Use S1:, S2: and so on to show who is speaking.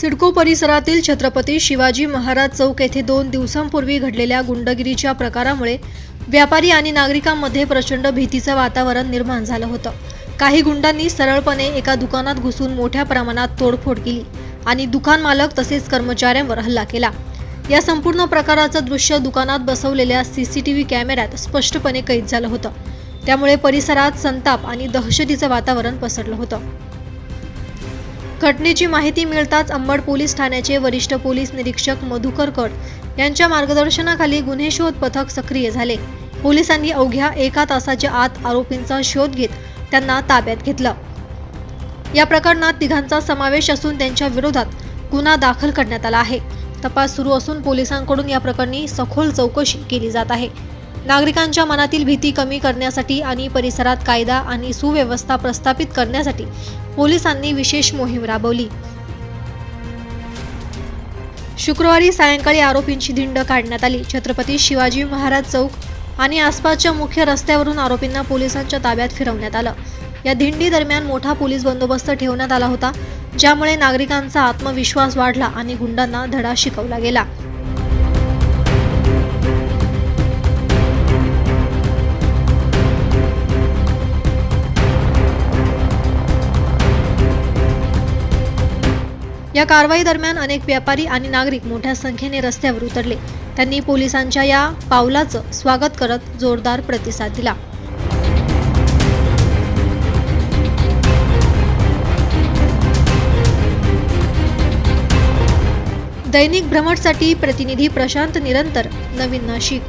S1: सिडको परिसरातील छत्रपती शिवाजी महाराज चौक येथे दोन दिवसांपूर्वी घडलेल्या गुंडगिरीच्या प्रकारामुळे व्यापारी आणि नागरिकांमध्ये प्रचंड भीतीचं वातावरण निर्माण झालं होतं. काही गुंडांनी सरळपणे एका दुकानात घुसून मोठ्या प्रमाणात तोडफोड केली आणि दुकान मालक तसेच कर्मचाऱ्यांवर हल्ला केला. या संपूर्ण प्रकाराचं दृश्य दुकानात बसवलेल्या सी सी टी व्ही कॅमेऱ्यात स्पष्टपणे कैद झालं होतं. त्यामुळे परिसरात संताप आणि दहशतीचं वातावरण पसरलं होतं. घटनेची माहिती मिळताच अंबड पोलीस ठाण्याचे वरिष्ठ पोलीस निरीक्षक मधुकर कट यांच्या मार्गदर्शनाखाली गुन्हे शोध पथक सक्रिय झाले. पोलिसांनी अवघ्या एका तासाच्या आत आरोपींचा शोध घेत त्यांना ताब्यात घेतलं. या प्रकरणात तिघांचा समावेश असून त्यांच्या विरोधात गुन्हा दाखल करण्यात आला आहे. तपास सुरू असून पोलिसांकडून या प्रकरणी सखोल चौकशी केली जात आहे. नागरिकांच्या मनातील भीती कमी करण्यासाठी आणि परिसरात कायदा आणि सुव्यवस्था प्रस्थापित करण्यासाठी पोलिसांनी विशेष मोहीम राबवली. शुक्रवारी सायंकाळी आरोपींची धिंड काढण्यात आली. छत्रपती शिवाजी महाराज चौक आणि आसपासच्या मुख्य रस्त्यावरून आरोपींना पोलिसांच्या ताब्यात फिरवण्यात आलं. या धिंडी दरम्यान मोठा पोलीस बंदोबस्त ठेवण्यात आला होता ज्यामुळे नागरिकांचा आत्मविश्वास वाढला आणि गुंडांना धडा शिकवला गेला. या कारवाई दरम्यान अनेक व्यापारी आणि नागरिक मोठ्या संख्येने रस्त्यावर उतरले. त्यांनी पोलिसांच्या या पावलाचं स्वागत करत जोरदार प्रतिसाद दिला. दैनिक भ्रमणसाठी प्रतिनिधी प्रशांत निरंतर नवीन नाशिक.